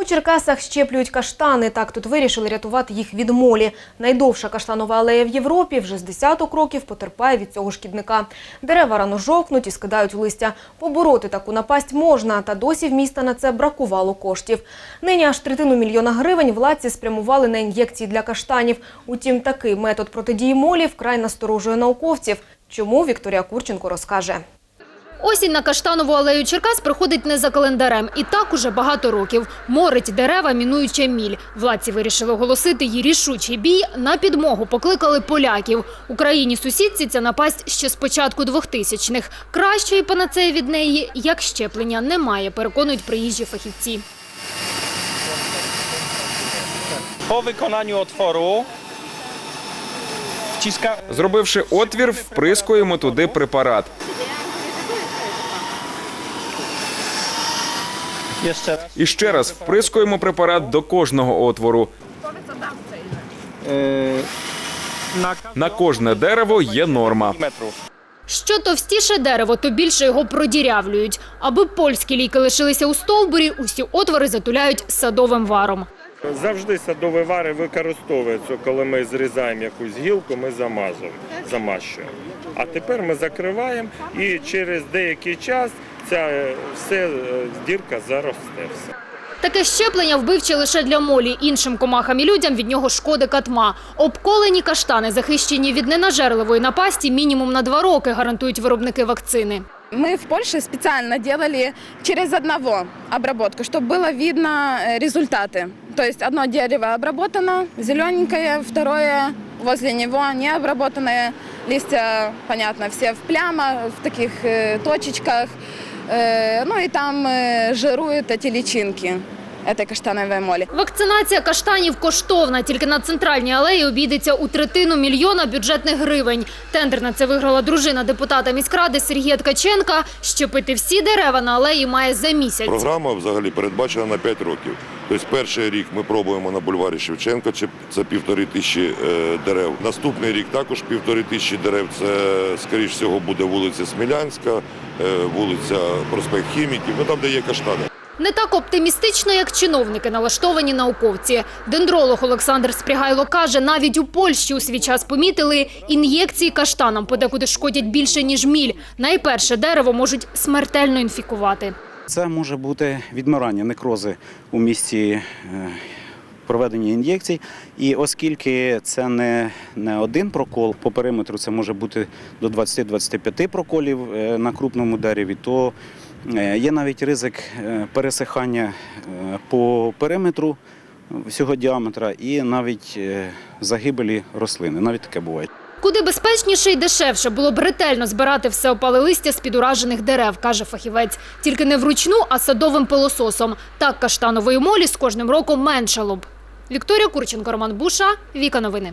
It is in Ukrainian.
У Черкасах щеплюють каштани. Так тут вирішили рятувати їх від молі. Найдовша каштанова алея в Європі вже з десяток років потерпає від цього шкідника. Дерева рано жовкнуть і скидають листя. Побороти таку напасть можна, та досі в міста на це бракувало коштів. Нині аж третину мільйона гривень владці спрямували на ін'єкції для каштанів. Утім, такий метод протидії молі вкрай насторожує науковців. Чому Вікторія Курченко розкаже. Осінь на Каштанову алею Черкас проходить не за календарем. І так уже багато років. Морить дерева, мінуючи міль. Владці вирішили оголосити її рішучий бій. На підмогу покликали поляків. Україні сусідці ця напасть ще з початку 2000-х. Кращої панацеї від неї, як щеплення, немає, переконують приїжджі фахівці. Wykonaniu otworu wciska... Зробивши отвір, вприскуємо туди препарат. І ще раз вприскуємо препарат до кожного отвору. На кожне дерево є норма. Що товстіше дерево, то більше його продірявлюють. Аби польські ліки лишилися у стовбурі, усі отвори затуляють садовим варом. Завжди садові вари використовуються, коли ми зрізаємо якусь гілку, ми замазуємо, замащуємо. А тепер ми закриваємо і через деякий час ця е, все е, дірка заросте. Все. Таке щеплення вбивче лише для молі. Іншим комахам і людям від нього шкоди катма. Обколені каштани захищені від ненажерливої напасті мінімум на два роки, гарантують виробники вакцини. Мы в Польше специально делали через одного обработку, чтобы было видно э, результаты. То есть одно дерево обработано, зелененькое, второе возле него не обработанное. Листья, понятно, все в плямах, в таких э, точечках. Э, ну и там э, жируют эти личинки этой каштановой моли. Вакцинація каштанів коштовна. Тільки на центральній алеї обійдеться у третину мільйона бюджетних гривень. Тендер на це виграла дружина депутата міськради Сергія Ткаченка. Щепити всі дерева на алеї має за місяць. Програма взагалі передбачена на 5 років. Тобто перший рік ми пробуємо на бульварі Шевченка, чи- це півтори тисячі е, дерев. Наступний рік також півтори тисячі дерев. Це, скоріш всього, буде вулиця Смілянська, е, вулиця Проспект Хіміків, ну там, де є каштани. Не так оптимістично, як чиновники, налаштовані науковці. Дендролог Олександр Спрягайло каже, навіть у Польщі у свій час помітили, ін'єкції каштанам подекуди шкодять більше, ніж міль. Найперше дерево можуть смертельно інфікувати. Це може бути відмирання, некрози у місці е, проведення ін'єкцій. І оскільки це не, не один прокол, по периметру це може бути до 20-25 проколів е, на крупному дереві, то е, є навіть ризик е, пересихання по периметру всього діаметра і навіть загибелі рослини. Навіть таке буває. Куди безпечніше і дешевше було б ретельно збирати все опале листя з-під уражених дерев, каже фахівець. Тільки не вручну, а садовим пилососом. Так каштанової молі з кожним роком меншало б. Вікторія Курченко, Роман Буша, Віка Новини.